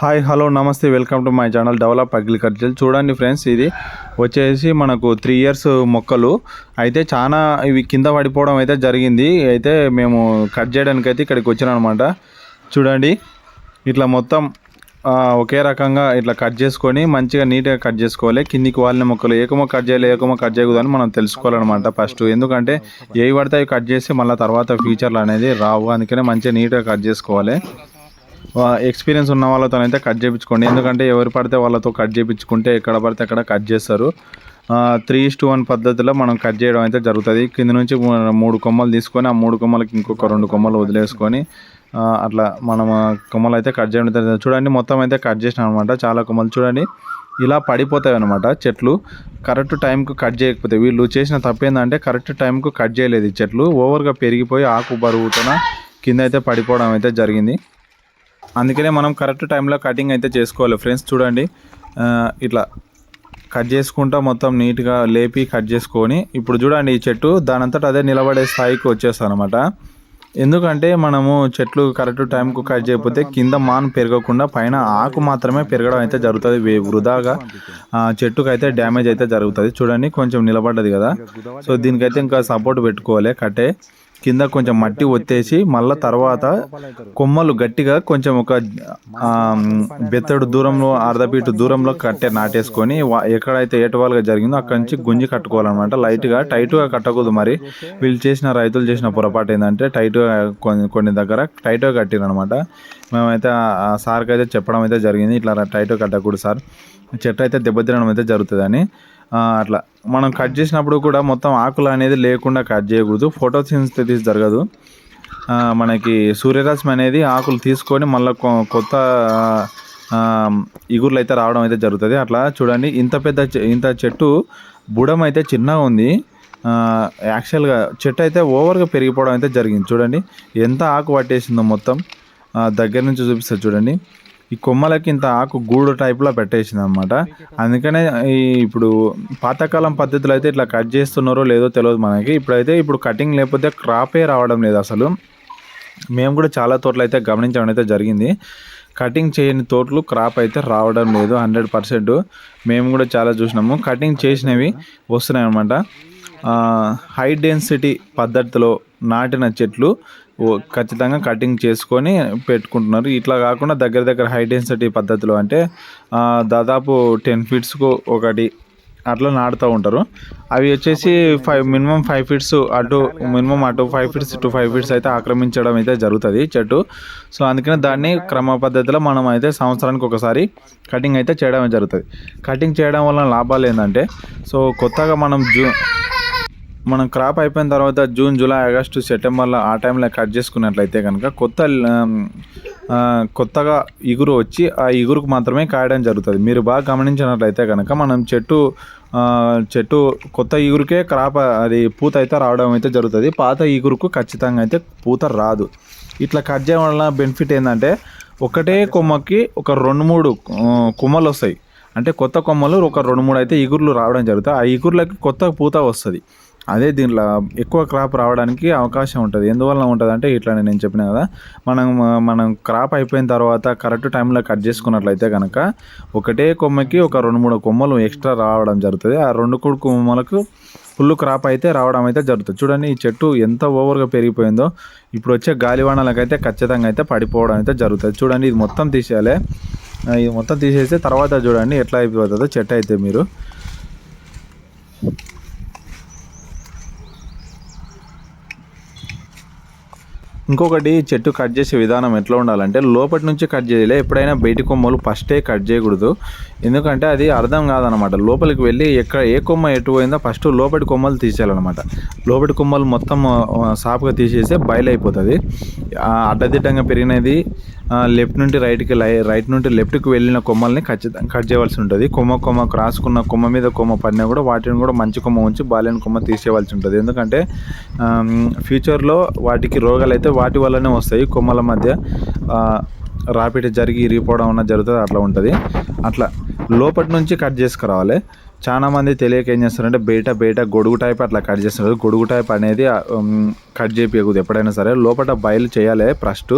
Hi hello నమస్తే welcome to my channel develop agriculture చూడండి friends ఇది వచ్చేసి మనకు త్రీ ఇయర్స్ మొక్కలు. అయితే చాలా ఇవి కింద పడిపోవడం అయితే జరిగింది. అయితే మేము కట్ చేయడానికి అయితే ఇక్కడికి వచ్చాను అనమాట చూడండి ఇట్లా మొత్తం ఒకే రకంగా ఇట్లా కట్ చేసుకొని మంచిగా నీట్గా కట్ చేసుకోవాలి. కిందికి వాలిన మొక్కలు ఏకమో కట్ చేయాలి ఏకమో కట్ చేయకూడదని మనం తెలుసుకోవాలన్నమాట ఫస్ట్ ఎందుకంటే ఏవి పడితే అవి కట్ చేసి మళ్ళీ తర్వాత ఫ్యూచర్లు అనేది రావు. అందుకనే మంచిగా నీట్గా కట్ చేసుకోవాలి. ఎక్స్పీరియన్స్ ఉన్న వాళ్ళతో అయితే కట్ చేయించుకోండి. ఎందుకంటే ఎవరు పడితే వాళ్ళతో కట్ చేయించుకుంటే ఎక్కడ పడితే అక్కడ కట్ చేస్తారు. త్రీ ఇస్ వన్ పద్ధతిలో మనం కట్ చేయడం అయితే జరుగుతుంది. కింద నుంచి మూడు కొమ్మలు తీసుకొని ఆ మూడు కొమ్మలకి ఇంకొక రెండు కొమ్మలు వదిలేసుకొని అట్లా మనం కొమ్మలు అయితే కట్ చేయడం జరుగుతుంది. చూడండి మొత్తం అయితే కట్ చేసిన అనమాట చాలా కొమ్మలు చూడండి. ఇలా పడిపోతాయి అనమాట చెట్లు. కరెక్ట్ టైంకు కట్ చేయకపోతే వీళ్ళు చేసిన తప్పు ఏంటంటే కరెక్ట్ టైంకు కట్ చేయలేదు ఈ చెట్లు. ఓవర్గా పెరిగిపోయి ఆకు బరువుతోన కింద అయితే పడిపోవడం అయితే జరిగింది. అందుకనే మనం కరెక్ట్ టైంలో కటింగ్ అయితే చేసుకోవాలి. ఫ్రెండ్స్ చూడండి. ఇట్లా కట్ చేసుకుంటా మొత్తం నీట్గా లేపి కట్ చేసుకొని ఇప్పుడు చూడండి ఈ చెట్టు దానంతట అదే నిలబడే స్థాయికి వచ్చేస్తాను అనమాట ఎందుకంటే మనము చెట్లు కరెక్ట్ టైంకు కట్ చేయకపోతే కింద మాన్ పెరగకుండా పైన ఆకు మాత్రమే పెరగడం అయితే జరుగుతుంది. వే- వృధాగా ఆ, చెట్టుకు అయితే డ్యామేజ్ అయితే జరుగుతుంది. చూడండి కొంచెం నిలబడ్డది కదా. సో దీనికైతే ఇంకా సపోర్ట్ పెట్టుకోవాలి కట్టే. కింద కొంచెం మట్టి ఒత్తేసి మళ్ళీ తర్వాత కొమ్మలు గట్టిగా కొంచెం ఒక బెత్తడు దూరంలో అర్ధపీటు దూరంలో కట్టే నాటేసుకొని ఎక్కడైతే ఏటవాలుగా జరిగిందో అక్కడి నుంచి గుంజి కట్టుకోవాలన్నమాట. లైట్గా టైట్గా కట్టకూడదు మరి. వీళ్ళు చేసిన రైతులు చేసిన పొరపాటు ఏంటంటే టైట్గా కొన్ని కొన్ని దగ్గర టైట్గా కట్టిరనమాట మేమైతే సార్కి అయితే చెప్పడం అయితే జరిగింది. ఇట్లా టైట్గా కట్టకూడదు సార్. చెట్టు అయితే దెబ్బతినడం అయితే జరుగుతుందని. అట్లా. మనం కట్ చేసినప్పుడు కూడా మొత్తం ఆకులు అనేది లేకుండా కట్ చేయకూడదు. ఫోటోసింథసిస్ జరగదు. మనకి సూర్యరశ్మి అనేది ఆకులు తీసుకొని మళ్ళీ కొత్త ఇగుర్లు అయితే రావడం అయితే జరుగుతుంది. అట్లా చూడండి. ఇంత పెద్ద చె- ఇంత చెట్టు బుడం అయితే చిన్నగా ఉంది. యాక్చువల్గా చెట్టు అయితే ఓవర్గా పెరిగిపోవడం అయితే జరిగింది. చూడండి. ఎంత ఆకు పట్టేసిందో మొత్తం. దగ్గర నుంచి చూపిస్తారు చూడండి. ఈ కొమ్మలకి ఇంత ఆకు గూడు టైప్లో పెట్టేసింది అనమాట అందుకనే ఈ ఇప్పుడు పాతకాలం పద్ధతిలో అయితే ఇట్లా కట్ చేస్తున్నారో లేదో తెలియదు మనకి. ఇప్పుడైతే ఇప్పుడు కటింగ్ లేకపోతే క్రాపే రావడం లేదు అసలు. మేము కూడా చాలా తోటలు అయితే గమనించడం అయితే జరిగింది. కటింగ్ చేయని తోటలు క్రాప్ అయితే రావడం లేదు హండ్రెడ్ పర్సెంట్. మేము కూడా చాలా చూసినాము. కటింగ్ చేసినవి వస్తున్నాయి అనమాట హై డెన్సిటీ పద్ధతిలో నాటిన చెట్లు ఖచ్చితంగా కటింగ్ చేసుకొని పెట్టుకుంటున్నారు. ఇట్లా కాకుండా దగ్గర దగ్గర హై డెన్సిటీ పద్ధతిలో అంటే దాదాపు టెన్ ఫీట్స్కు ఒకటి అట్లా నాటుతూ ఉంటారు. అవి వచ్చేసి ఫైవ్ మినిమం ఫైవ్ ఫీట్స్ అటు మినిమం అటు five feets to five feets అయితే ఆక్రమించడం అయితే జరుగుతుంది చెట్టు. సో అందుకని దాన్ని క్రమ పద్ధతిలో మనం అయితే సంవత్సరానికి ఒకసారి కటింగ్ అయితే చేయడం జరుగుతుంది. కటింగ్ చేయడం వల్ల లాభాలు ఏంటంటే సో కొత్తగా మనం జూ మనం క్రాప్ అయిపోయిన తర్వాత జూన్ జూలై ఆగస్టు సెప్టెంబర్లో ఆ టైంలో కట్ చేసుకున్నట్లయితే కనుక కొత్త um, కొత్తగా ఇగురు వచ్చి ఆ ఇగురుకు మాత్రమే కాయడం జరుగుతుంది. మీరు బాగా గమనించినట్లయితే కనుక మనం చెట్టు చెట్టు కొత్త ఇగురుకే క్రాప్ అది పూత అయితే రావడం అయితే జరుగుతుంది. పాత ఇగురుకు ఖచ్చితంగా అయితే పూత రాదు. ఇట్లా కట్ చేయడం వల్ల బెనిఫిట్ ఏంటంటే ఒకటే కొమ్మకి ఒక రెండు మూడు కొమ్మలు వస్తాయి. అంటే కొత్త కొమ్మలు ఒక రెండు మూడు అయితే ఇగుర్లు రావడం జరుగుతుంది. ఆ ఇగుర్లకి కొత్త పూత వస్తుంది. అదే దీంట్లో ఎక్కువ క్రాప్ రావడానికి అవకాశం ఉంటుంది. ఎందువల్ల ఉంటుంది అంటే ఇట్లా నేను చెప్పిన కదా మనం మనం క్రాప్ అయిపోయిన తర్వాత కరెక్ట్ టైంలో కట్ చేసుకున్నట్లయితే కనుక ఒకటే కొమ్మకి ఒక రెండు మూడు కొమ్మలు ఎక్స్ట్రా రావడం జరుగుతుంది. ఆ రెండు కూడు కొమ్మలకు ఫుల్ క్రాప్ అయితే రావడం అయితే జరుగుతుంది. చూడండి ఈ చెట్టు ఎంత ఓవర్గా పెరిగిపోయిందో ఇప్పుడు వచ్చే గాలివానాలకైతే అయితే ఖచ్చితంగా అయితే పడిపోవడం అయితే జరుగుతుంది. చూడండి ఇది మొత్తం తీసేయాలి. ఇది మొత్తం తీసేస్తే తర్వాత చూడండి ఎట్లా అయిపోతుందో చెట్టు అయితే మీరు. ఇంకొకటి చెట్టు కట్ చేసే విధానం ఎట్లా ఉండాలంటే లోపటి నుంచి కట్ చేయలే ఎప్పుడైనా బయటి కొమ్మలు ఫస్టే కట్ చేయకూడదు. ఎందుకంటే అది అర్థం కాదనమాట. లోపలికి వెళ్ళి ఎక్కడ ఏ కొమ్మ ఎటు పోయిందో ఫస్ట్ లోపటి కొమ్మలు తీసేయాలన్నమాట. లోపటి కొమ్మలు మొత్తం సాపుగా తీసేస్తే బయలు అయిపోతుంది అడ్డదిడ్డంగా పెరిగినది లెఫ్ట్ నుండి రైట్కి లై రైట్ నుండి లెఫ్ట్కి వెళ్ళిన కొమ్మల్ని ఖచ్చితంగా కట్ చేయవలసి ఉంటుంది. కొమ్మ కొమ్మ రాసుకున్న కొమ్మ మీద కొమ్మ పడినా కూడా వాటిని కూడా మంచి కొమ్మ ఉంచి బాలేని కొమ్మ తీసేయవలసి ఉంటుంది. ఎందుకంటే ఫ్యూచర్లో వాటికి రోగాలు అయితే వాటి వల్లనే వస్తాయి. కొమ్మల మధ్య రాపిడ్ రాపిడి జరిగి ఇరిగిపోవడం అన్న జరుగుతుంది అట్లా ఉంటుంది. అట్లా లోపటి నుంచి కట్ చేసుకురావాలి. చాలా మంది తెలియక ఏం చేస్తారంటే బయట బయట గొడుగు టైప్ అట్లా కట్ చేస్తారు. గొడుగు టైప్ అనేది కట్ చేయకూడదు ఎప్పుడైనా సరే. లోపల బయలు చేయాలి ఫస్ట్.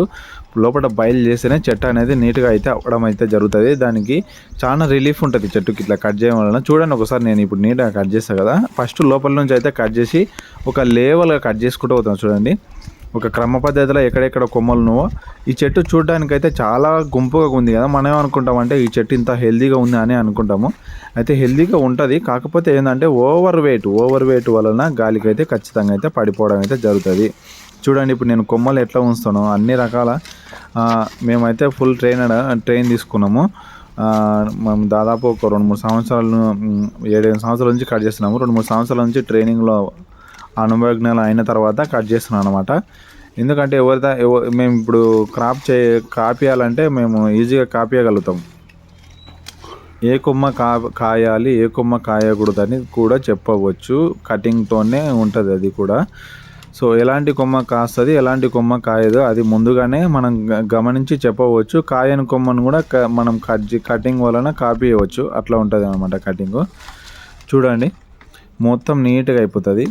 లోపల బయలు చేస్తేనే చెట్టు అనేది నీట్గా అయితే అవ్వడం అయితే జరుగుతుంది. దానికి చాలా రిలీఫ్ ఉంటుంది చెట్టుకి ఇట్లా కట్ చేయడం వలన. చూడండి ఒకసారి నేను ఇప్పుడు నీట్గా కట్ చేస్తాను కదా. ఫస్ట్ లోపల నుంచి అయితే కట్ చేసి ఒక లేవల్గా కట్ చేసుకుంటూ పోతాం చూడండి. ఒక క్రమ పద్ధతిలో ఎక్కడెక్కడ కొమ్మలు నువ్వు ఈ చెట్టు చూడడానికి అయితే చాలా గుంపుగా ఉంది కదా. మనం అనుకుంటాం అంటే ఈ చెట్టు ఇంత హెల్దీగా ఉంది అని అనుకుంటాము. అయితే హెల్దీగా ఉంటుంది కాకపోతే ఏంటంటే ఓవర్ వెయిట్ ఓవర్ వెయిట్ వలన గాలికి అయితే ఖచ్చితంగా అయితే పడిపోవడం అయితే జరుగుతుంది. చూడండి ఇప్పుడు నేను కొమ్మలు ఎట్లా ఉంచుతాను అన్ని రకాల మేమైతే ఫుల్ ట్రైన్ ట్రైన్ తీసుకున్నాము. మనం మేము దాదాపు ఒక రెండు మూడు సంవత్సరాలు ఏడేడు సంవత్సరాల నుంచి కట్ చేస్తున్నాము. రెండు మూడు సంవత్సరాల నుంచి ట్రైనింగ్లో అనుభవజ్ఞాలు అయిన తర్వాత కట్ చేస్తున్నాను అనమాట ఎందుకంటే ఎవరి మేము ఇప్పుడు క్రాప్ చే కాపీయాలంటే మేము ఈజీగా కాపీయగలుగుతాం ఏ కొమ్మ కా కాయాలి ఏ కొమ్మ కాయకూడదని కూడా చెప్పవచ్చు. కటింగ్తోనే ఉంటుంది అది కూడా. సో ఎలాంటి కొమ్మ కాస్తుంది ఎలాంటి కొమ్మ కాయదు అది ముందుగానే మనం గమనించి చెప్పవచ్చు. కాయని కొమ్మను కూడా క- మనం కట్ కటింగ్ వలన కాపీయవచ్చు. అట్లా ఉంటుంది అనమాట కటింగ్. చూడండి. మొత్తం నీట్గా అయిపోతుంది.